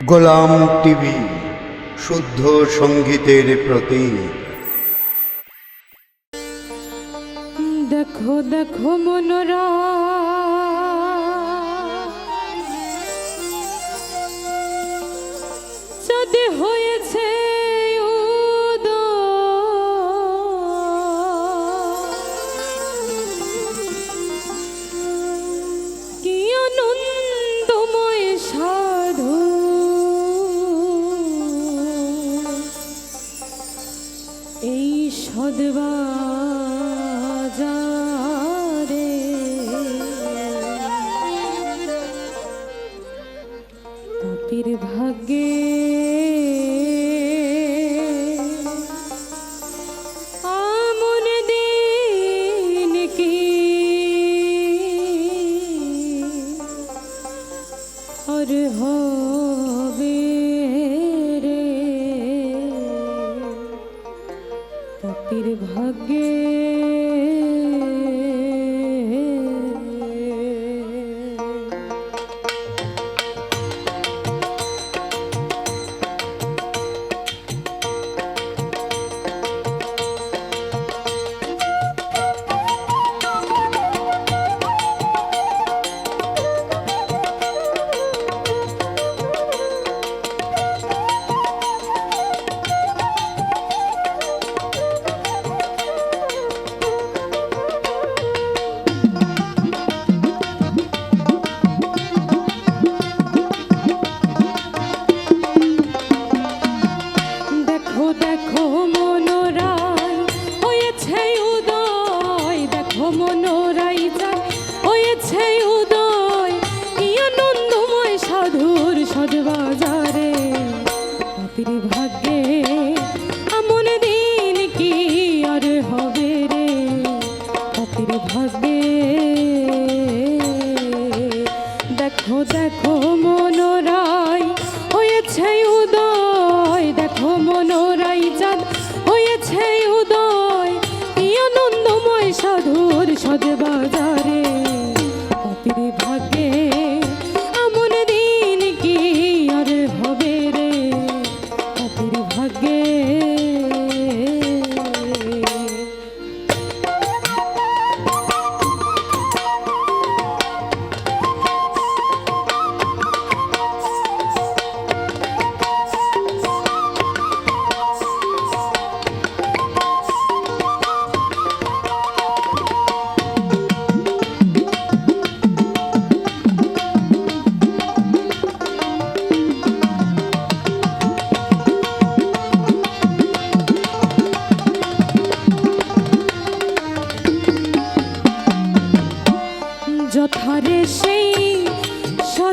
গোলাম TV শুদ্ধ সঙ্গীতের প্রতি দেখো দেখো মনোরা। যদি হয়েছে তাপির ভাগ্যে আমন দিন কি? আর হবে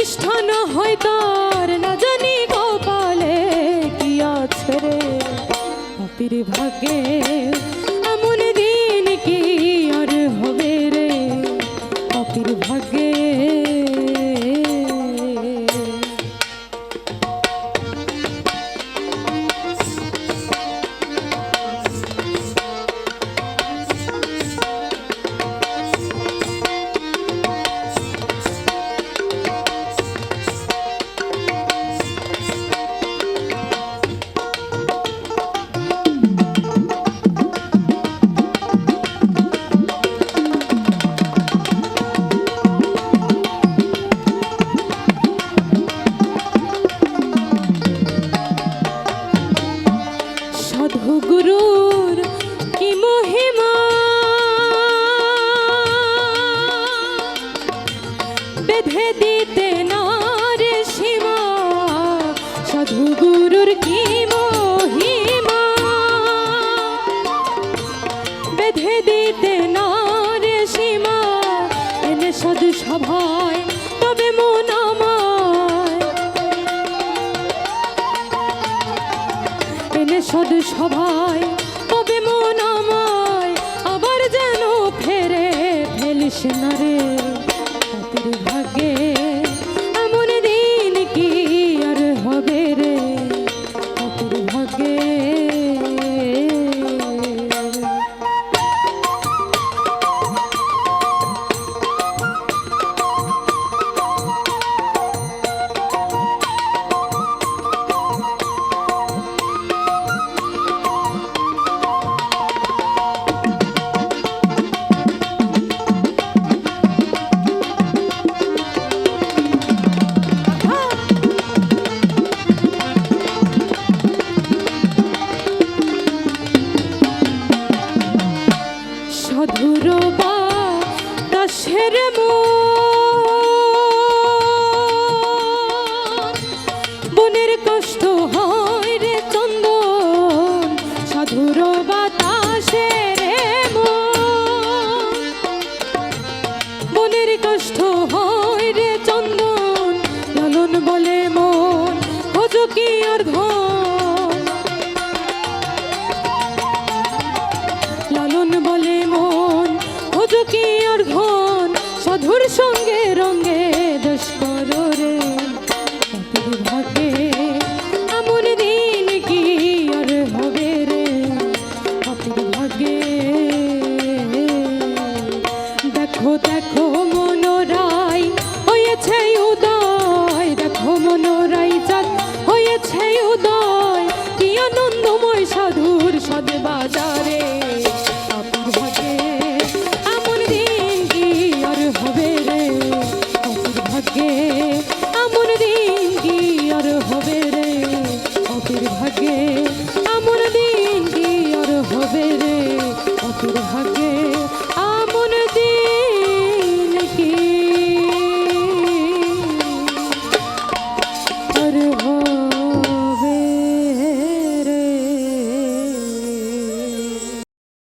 নিষ্ঠা হয় তার, না জানি কপালে কি আছে রে। পাপির ভাগে এমন দিন কি আর হবে রে? পাপির ভাগ্যে ভয়, তবে মন এনে সদ সভায়, তবে মন আমায়। আবার যেন ফেরে ফেলিস না রে ভাগে এমন দিন কি আর হবে রে? ভাগ্যে